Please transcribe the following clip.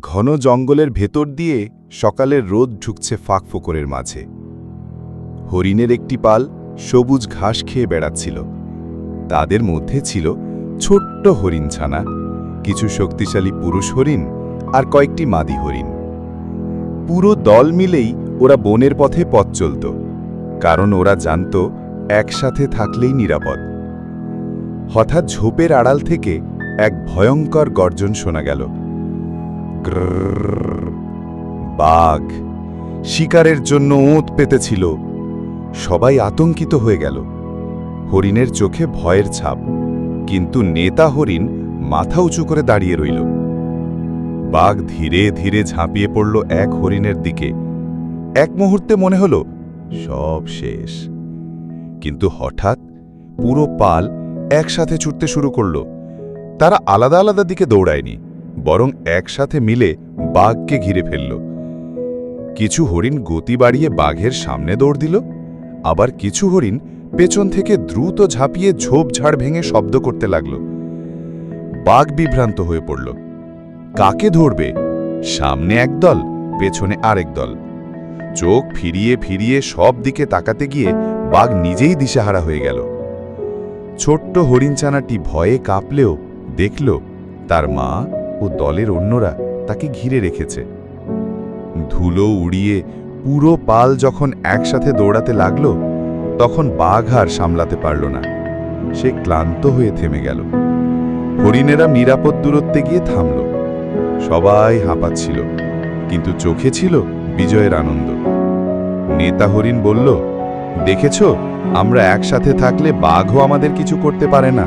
ঘন জঙ্গলের ভেতর দিয়ে সকালের রোদ ঢুকছে ফাঁক ফাঁকফোকরের মাঝে। হরিণের একটি পাল সবুজ ঘাস খেয়ে বেড়াচ্ছিল। তাদের মধ্যে ছিল ছোট্ট হরিণ ছানা কিছু শক্তিশালী পুরুষ হরিণ আর কয়েকটি মাদি হরিণ। পুরো দল মিলেই ওরা বনের পথে পথ চলত, কারণ ওরা জানত একসাথে থাকলেই নিরাপদ। হঠাৎ ঝোপের আড়াল থেকে এক ভয়ঙ্কর গর্জন শোনা গেল। বাঘ শিকারের জন্য ওঁত পেতেছিল সবাই আতঙ্কিত হয়ে গেল হরিণের চোখে ভয়ের ছাপ কিন্তু নেতা হরিণ মাথা উঁচু করে দাঁড়িয়ে রইল বাঘ ধীরে ধীরে ঝাঁপিয়ে পড়ল এক হরিণের দিকে এক মুহূর্তে মনে হল সব শেষ কিন্তু হঠাৎ পুরো পাল একসাথে ছুটতে শুরু করল তারা আলাদা আলাদা দিকে দৌড়ায়নি বরং একসাথে মিলে বাঘকে ঘিরে ফেলল। কিছু হরিণ গতি বাড়িয়ে বাঘের সামনে দৌড় দিল, আবার কিছু হরিণ পেছন থেকে দ্রুত ঝাঁপিয়ে ঝোপঝাড় ভেঙে শব্দ করতে লাগল। বাঘ বিভ্রান্ত হয়ে পড়ল। কাকে ধরবে? সামনে এক দল, পেছনে আরেক দল। চোখ ফিরিয়ে ফিরিয়ে সব দিকে তাকাতে গিয়ে বাঘ নিজেই দিশাহারা হয়ে গেল। ছোট্ট হরিণচানাটি ভয়ে কাঁপলেও দেখল তার মা ও দলের অন্যরা তাকে ঘিরে রেখেছে। ধুলো উড়িয়ে পুরো পাল যখন একসাথে দৌড়াতে লাগল, তখন বাঘ আর সামলাতে পারল না। সে ক্লান্ত হয়ে থেমে গেল। হরিণেরা নিরাপদ দূরত্বে গিয়ে থামল। সবাই হাঁপাচ্ছিল, কিন্তু চোখে ছিল বিজয়ের আনন্দ। নেতা হরিণ বলল, দেখেছ, আমরা একসাথে থাকলে বাঘও আমাদের কিছু করতে পারে না।